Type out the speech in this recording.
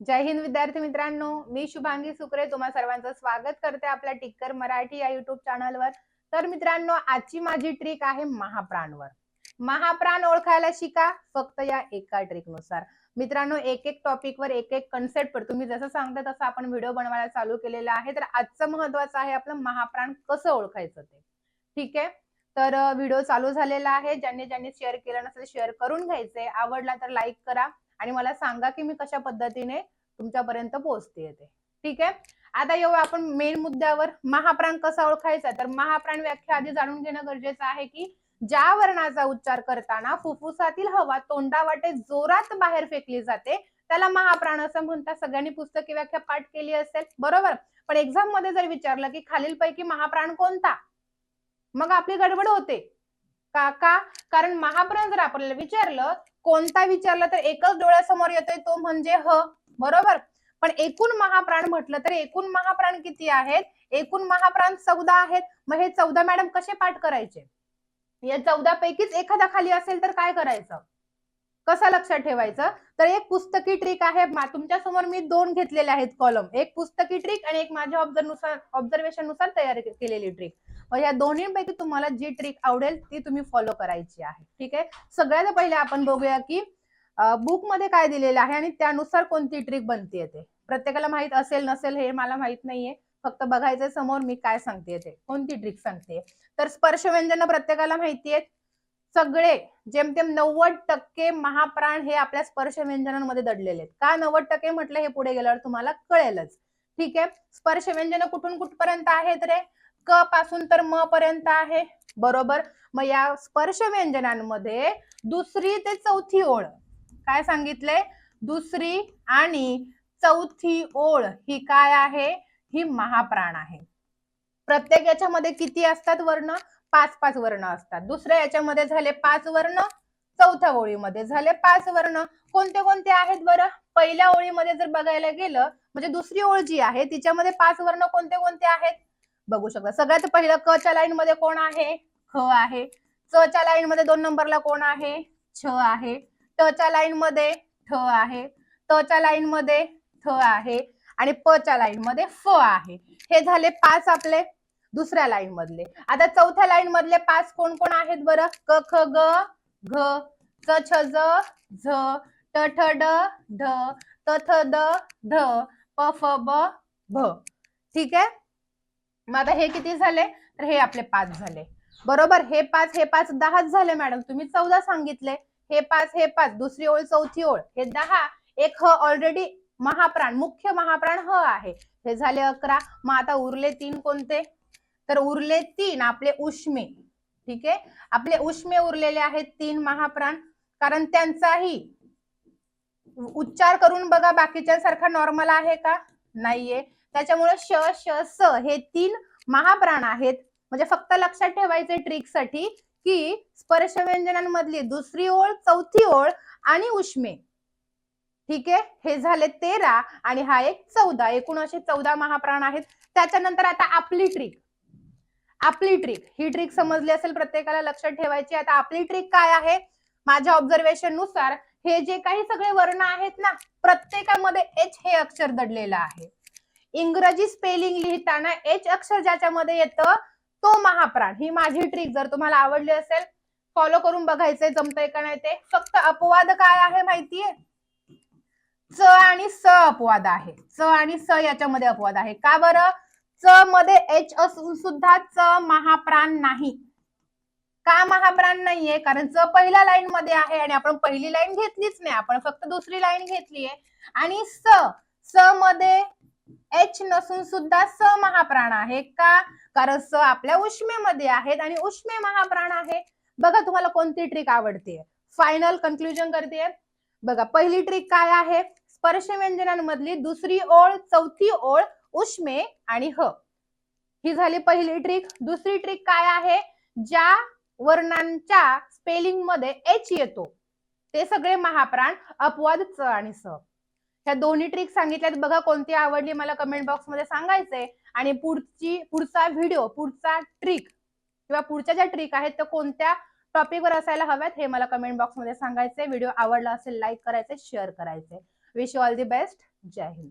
जय हिंद विद्यार्थी मित्रांनो मी शुभांगी सुकरे तुम्हा सर्वांचं स्वागत करते आपल्या टिक्कर मराठी या युट्यूब चॅनलवर तर मित्रांनो आजची माझी ट्रिक आहे महाप्राणवर. महाप्राण ओळखायला शिका फक्त या एका ट्रिकनुसार. मित्रांनो एक एक टॉपिकवर एक एक कन्सेप्ट पर तुम्ही जसं सांगता तसं आपण व्हिडिओ बनवायला चालू केलेला आहे. तर आजचं महत्वाचं आहे आपलं महाप्राण कसं ओळखायचं ते. ठीक आहे? तर व्हिडिओ चालू झालेला आहे. ज्यांनी ज्यांनी शेअर केलं नसेल शेअर करून घ्यायचे आवडला तर लाईक करा. आणि मला सांगा की मी कशा पद्धतीने तुमच्यापर्यंत पोहोचते येते. ठीक आहे? आता येऊ आपण मेन मुद्द्यावर. महाप्राण कसा ओळखायचा? तर महाप्राण व्याख्या आधी जाणून घेणं गरजेचं आहे की ज्या वर्णाचा उच्चार करताना फुफ्फुसातील हवा तोंडावाटे जोरात बाहेर फेकली जाते त्याला महाप्राण असं म्हणतात. सगळ्यांनी पुस्तकी व्याख्या पाठ केली असेल. बरोबर? पण एक्झाममध्ये जर विचारलं की खालीलपैकी महाप्राण कोणता? मग आपली गडबड होते. का? का? कारण महाप्राण जर आपल्याला विचारलं कोणता विचारला तर एकच डोळ्यासमोर येतोय तो म्हणजे ह. बरोबर? पण एकूण महाप्राण म्हटलं तर एकूण महाप्राण किती आहेत? एकूण महाप्राण चौदा आहेत. मग हे चौदा मॅडम कसे पाठ करायचे? या चौदा पैकीच एखादा खाली असेल तर काय करायचं? कसं लक्षात ठेवायचं? तर एक पुस्तकी ट्रिक आहे. तुमच्यासमोर मी दोन घेतलेले आहेत कॉलम एक पुस्तकी ट्रिक आणि एक माझ्या ऑब्झर्वनुसार ऑब्झर्वेशननुसार तयार केलेली ट्रिक मग या दोन्हीपैकी तुम्हाला जी ट्रिक आवडेल ती तुम्ही फॉलो करायची आहे. ठीक आहे? सगळ्यात पहिले आपण बघूया की बुकमध्ये काय दिलेलं आहे आणि त्यानुसार कोणती ट्रिक बनते ते. प्रत्येकाला माहीत असेल नसेल हे मला माहीत नाहीये. फक्त बघायचं समोर मी काय सांगते ते. कोणती ट्रिक सांगते तर स्पर्श व्यंजन प्रत्येकाला माहिती आहेत सगळे जेमतेम नव्वद टक्के महाप्राण हे आपल्या स्पर्श व्यंजनांमध्ये दडलेले आहेत. का नव्वद टक्के म्हटलं हे पुढे गेल्यावर तुम्हाला कळेलच. ठीक आहे? स्पर्श व्यंजन कुठून कुठपर्यंत आहेत रे? क पासून तर म पर्यंत आहे. बरोबर? मग या स्पर्श व्यंजनांमध्ये दुसरी ते चौथी ओळ. काय सांगितले? दुसरी आणि चौथी ओळ ही काय आहे? ही महाप्राण आहे. प्रत्येक याच्यामध्ये किती असतात वर्ण? पाच पाच वर्ण असतात. दुसऱ्या याच्यामध्ये झाले पाच वर्ण चौथ्या ओळीमध्ये झाले पाच वर्ण. कोणते कोणते आहेत बरं? पहिल्या ओळीमध्ये जर बघायला गेलं म्हणजे दुसरी ओळ जी आहे तिच्यामध्ये पाच वर्ण कोणते कोणते आहेत? बघू शकता. सगळ्यात पहिलं क च्या लाईन मध्ये कोण आहे? ख आहे. च च्या लाईन मध्ये दोन नंबरला कोण आहे? छ आहे. ट च्या लाईन मध्ये ठ आहे. त च्या लाईन मध्ये थ आहे. आणि प च्या लाईन मध्ये फ आहे. हे झाले पाच आपले दुसऱ्या लाईन मधले. आता चौथ्या लाईन मधले पाच कोण कोण आहेत बरं? क ख ग घ च छ ज झ ट ठ ड ढ त थ द ध प फ ब भ. ठीक आहे? मग आता हे किती झाले? तर हे आपले पाच झाले. बरोबर? हे पाच हे पाच दहाच झाले मॅडम. तुम्ही चौदा सांगितले. हे पाच हे पाच. दुसरी ओळ चौथी ओळ. हे दहा एक ह ऑलरेडी महाप्राण मुख्य महाप्राण ह आहे. हे झाले अकरा. मग आता उरले तीन कोणते? तर उरले तीन आपले उष्मे. ठीक? आहे आपले उष्मे उरलेले आहेत तीन महाप्राण. कारण त्यांचाही उच्चार करून बघा बाकीच्यासारखा नॉर्मल आहे का? नाहीये. त्याच्यामुळे श श स हे तीन महाप्राण आहेत. म्हणजे फक्त लक्षात ठेवायचे ट्रिकसाठी की स्पर्श व्यंजनांमधली दुसरी ओळ चौथी ओळ आणि उष्मे. ठीक? आहे हे झाले तेरा आणि हा एक चौदा. एकूण असे चौदा महाप्राण आहेत. त्याच्यानंतर आता आपली ट्रिक आपली ट्रिक ही ट्रिक समजली असेल प्रत्येकाला लक्षात ठेवायची. आता आपली ट्रिक काय आहे? माझ्या ऑब्झर्वेशननुसार हे जे काही सगळे वर्ण आहेत ना प्रत्येकामध्ये एच हे अक्षर दडलेलं आहे. इंग्रजी स्पेलिंग लिहिताना एच अक्षर ज्याच्यामध्ये येतं तो महाप्राण. ही माझी ट्रिक जर तुम्हाला आवडली असेल फॉलो करून बघायचंय जमतंय का नाही ते. फक्त अपवाद काय आहे माहितीये? च आणि स अपवाद आहे. च आणि स याच्यामध्ये अपवाद आहे. का बरं? च मध्ये एच असून सुद्धा च महाप्राण नाही. का महाप्राण नाहीये? कारण च पहिल्या लाईन मध्ये आहे आणि आपण पहिली लाईन घेतलीच नाही. आपण फक्त दुसरी लाईन घेतलीये आणि स स मध्ये एच नसून सुद्धा स महाप्राण आहे. का? कारण स आपल्या उष्मेमध्ये आहेत आणि उष्मे महाप्राण आहे. बघा तुम्हाला कोणती ट्रिक आवडते. फायनल कन्क्लुजन करते. बघा पहिली ट्रिक काय आहे? स्पर्श व्यंजनांमधली दुसरी ओळ चौथी ओळ उष्मे आणि ह. ही झाली पहिली ट्रिक दुसरी ट्रिक काय आहे? ज्या वर्णांच्या स्पेलिंगमध्ये एच येतो. ते सगळे महाप्राण अपवाद च आणि स. ह्या दोन्ही ट्रिक सांगितल्यात. बघा कोणती आवडली मला कमेंट बॉक्समध्ये सांगायचंय. आणि पुढची पुढचा व्हिडिओ पुढचा ट्रिक किंवा पुढच्या ज्या ट्रिक आहेत त्या कोणत्या टॉपिकवर असायला हव्यात हे मला कमेंट बॉक्समध्ये सांगायचंय. व्हिडिओ आवडला असेल लाईक करायचे शेअर करायचे wish you all the best Jai Hind.